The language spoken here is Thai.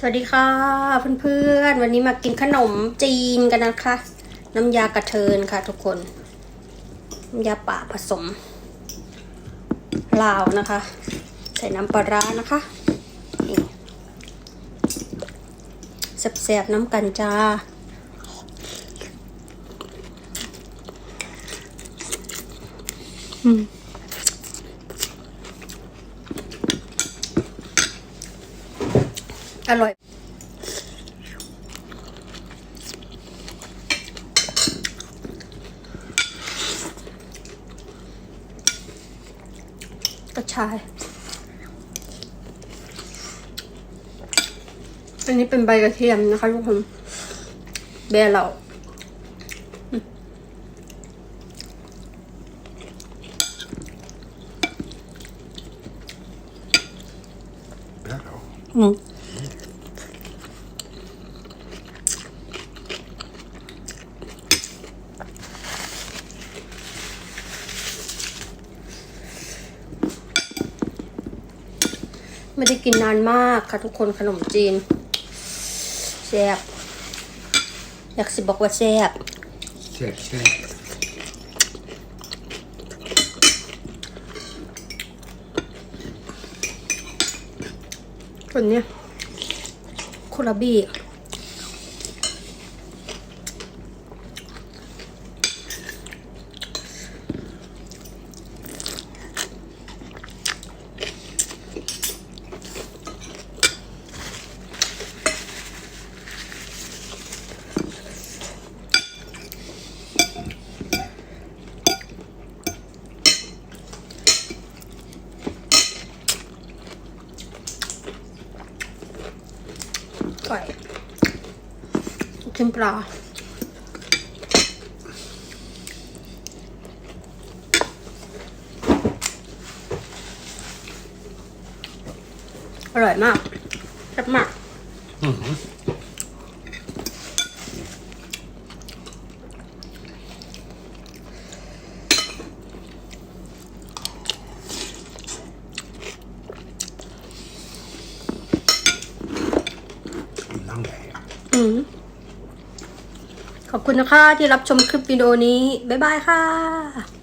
สวัสดีค่ะเพื่อนๆ วันนี้มากินขนมจีนกันนะคะ น้ำยากระเทินค่ะทุกคนน้ำยาป่าผสมลาวนะคะ ใส่น้ำปลาร้านะคะนี่แซ่บๆน้ำกันจ้าอืม อร่อย กระชาย อันนี้เป็นใบกระเทียมนะคะทุกคน แบร์เรา Barrow. อื ไม่ได้กินนานมากค่ะทุกคนขนมจีนแซ่บอยากสิบอกว่าแซ่บแซ่บแซ่บคนเนี้ยคุระบี้ ไก่ชิมปลาอร่อยมากแซ่บมาก Lang day. อืมขอบคุณนะคะที่รับชมคลิปวิดีโอนี้ บ๊ายบายค่ะ